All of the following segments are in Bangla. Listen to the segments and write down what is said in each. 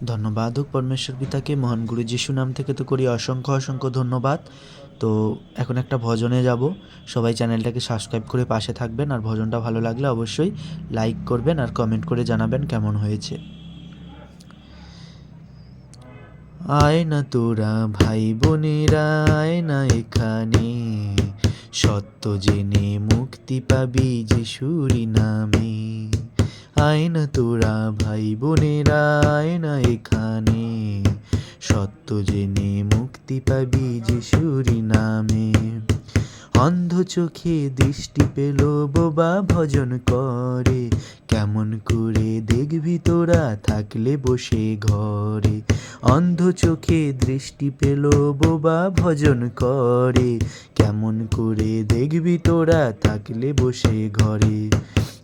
ধন্যবাদ, হোক পরমেশ্বর পিতাকে, মহান গুরু যিশু নাম থেকে তো করি অসংখ্য অসংখ্য ধন্যবাদ। তো এখন একটা ভজনে যাব। সবাই চ্যানেলটাকে সাবস্ক্রাইব করে পাশে থাকবেন, আর ভজনটা ভালো লাগলে অবশ্যই লাইক করবেন আর কমেন্ট করে জানাবেন কেমন হয়েছে। আয় না তোরা ভাই বোনেরা, আয় না এখানে। সত্য জেনে মুক্তি পাবি যিশুরি নামে। আয় না তোরা, ভাই বোনেরা আয় না এখানে। সত্য জেনে মুক্তি পাবি যিশুরি নামে। অন্ধ চোখে দৃষ্টি পেল, বোবা ভজন করে। কেমন করে দেখবি তোরা, থাকলে বসে ঘরে। অন্ধ চোখে দৃষ্টি পেল, বোবা ভজন করে। কেমন করে দেখবি তোরা, থাকলে বসে ঘরে।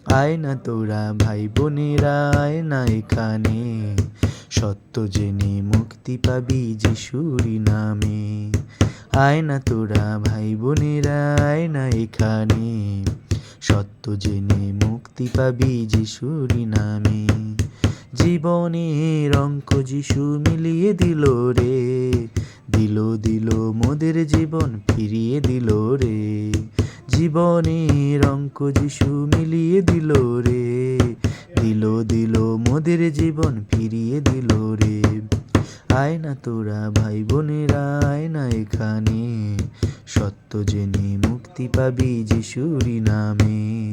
আয় না তোরা ভাই বোনেরা, আয় না এখানে। সত্য জেনে মুক্তি পাবি যিশুরি নামে। আয় না তোরা ভাই বোনেরা, আয় না এখানে। সত্য জেনে মুক্তি পাবি যিশুরি নামে। জীবনের অঙ্ক যিশু মিলিয়ে দিল রে। দিল দিল মোদের জীবন জীবনের অঙ্ক যিশু মিলিয়ে দিল রে। দিল দিল মোদের জীবন, ফিরিয়ে দিল রে। আয় না তোরা ভাই বোনেরা আয় না এখানে। সত্য জেনে মুক্তি পাবি যিশুরি নামে।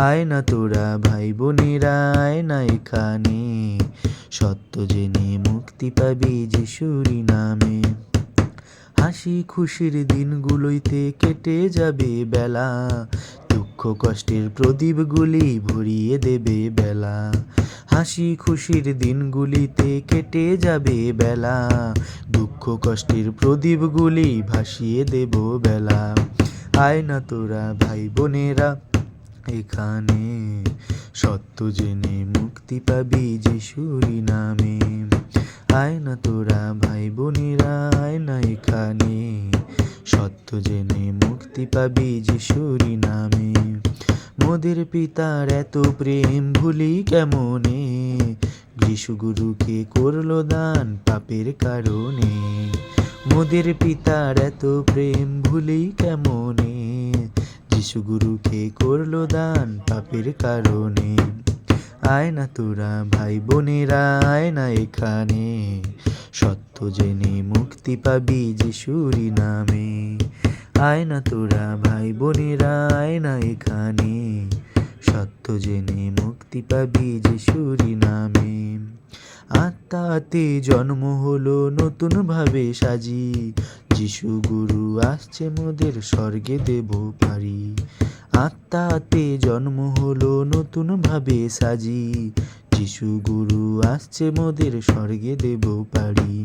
আয় না তোরা ভাই বোনেরা আয় না এখানে। সত্য জেনে মুক্তি পাবি যিশুরি নামে। হাসি খুশির দিনগুলোইতে কেটে যাবে বেলা। দুঃখ কষ্টের প্রদীপগুলি ভরিয়ে দেবে বেলা। হাসি খুশির দিনগুলিতে কেটে যাবে বেলা। দুঃখ কষ্টের প্রদীপগুলি ভাসিয়ে দেব বেলা। আয় না তোরা ভাই বোনেরা এখানে। সত্য জেনে মুক্তি পাবি যিশুরি নামে। আয় না তোরা, ভাই বোনেরা, আয় না এখানে। সত্য জেনে মুক্তি পাবি যিশুরি নামে। মোদের পিতার এত প্রেম, ভুলি কেমনে? যিশু গুরুকে করল দান পাপের কারণে। মোদের পিতার এত প্রেম, ভুলি কেমনে? যিশু গুরুকে করল দান পাপের কারণে। আয় না তোরা ভাই বোনেরা, আয় না এখানে। সত্য জেনে মুক্তি পাবি যিশুরি নামে। আয় না তোরা ভাই বোনেরা, আয় না এখানে। সত্য জেনে মুক্তি পাবি যিশুরি নামে। আত্মাতে জন্ম হলো নতুন ভাবে সাজি। যিশু গুরু আসছে মোদের স্বর্গে দেব পারি। আত্মাতে জন্ম হলো নতুন ভাবে সাজি। যিশু গুরু আসছে মোদের স্বর্গে দেব পারি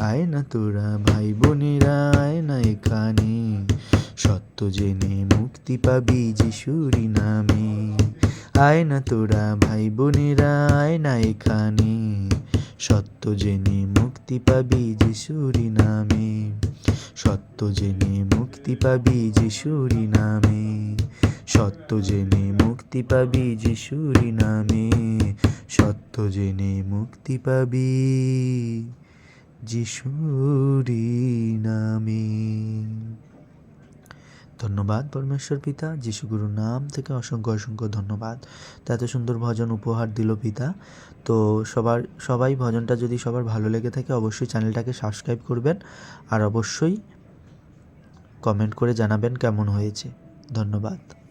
আয় না তোরা ভাই বোনেরা, আয় না এখানে। সত্য জেনে মুক্তি পাবি যিশুরি নামে। আয় না তোরা ভাই বোনেরা, আয় না এখানে। সত্য জেনে মুক্তি পাবি যিশুরি নামে। সত্য জেনে মুক্তি পাবি যিশুরি নামে। সত্য জেনে মুক্তি পাবি যিশুরি নামে। সত্য জেনে মুক্তি পাবি যিশুরি নামে। ধন্যবাদ, পরমেশ্বর পিতা। যিশুগুরুর নাম থেকে অসংখ্য অসংখ্য ধন্যবাদ। তো এত সুন্দর ভজন উপহার দিল পিতা। তো সবার, সবাই ভজনটা যদি সবার ভালো লেগে থাকে, অবশ্যই চ্যানেলটাকে সাবস্ক্রাইব করবেন। আর অবশ্যই কমেন্ট করে জানাবেন কেমন হয়েছে। ধন্যবাদ।